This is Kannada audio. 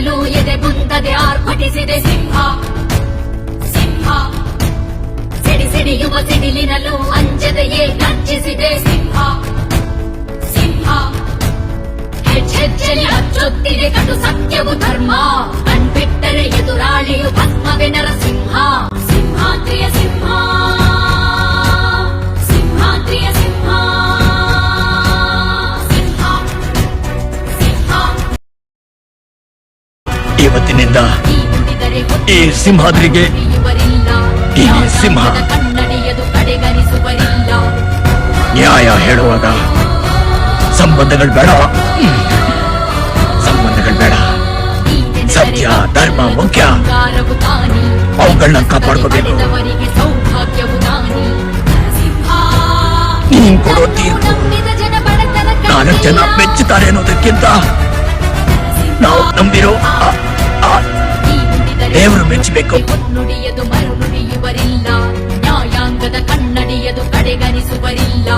ಸಿಡಿಲಿನಲು ಎದೆಗುಂದದೆ ಆರ್ಭಟಿಸಿದೆ ಸಿಂಹ ಸಿಂಹ ಸಿಡಿ ಸಿಡಿಯುವ ಸಿಡಿಲಿನಲು ಅಂಜದೆಯೇ ಗರ್ಜಿಸಿದೆ ಸಿಂಹ ಸಿಂಹ ಹೆಜ್ಜೆಜ್ಜೆಲಿ ಅಚ್ಚೊತ್ತಿದೆ ಕಟು ಸತ್ಯವು ಧರ್ಮ ಇವತ್ತಿನಿಂದ ಈ ಸಿಂಹಾದ್ರಿಗೆ ಈ ಸಿಂಹ. ನ್ಯಾಯ ಹೇಳುವಾಗ ಸಂಬಂಧಗಳು ಬೇಡ. ಸಂಬಂಧಗಳು ಬೇಡ ಸತ್ಯ, ಧರ್ಮ ಮುಖ್ಯ. ಅವುಗಳನ್ನ ಕಾಪಾಡ್ಕೋಬೇಕು. ನೀನ್ ಕೊಡೋ ತೀರ್ಪು ನಾಲ್ಕು ಜನ. ಮೆಚ್ಚುತ್ತಾರೆ ಅನ್ನೋದಕ್ಕಿಂತ ನಾವು ನಂಬಿರೋ ದೇವರು ಮೆಚ್ಚಬೇಕು. ನುಡಿಯದು ಮರು ನುಡಿಯುವರಿಲ್ಲ ನ್ಯಾಯಾಂಗದ ಕನ್ನಡಿಯದು ಕಡೆಗಣಿಸುವರಿಲ್ಲ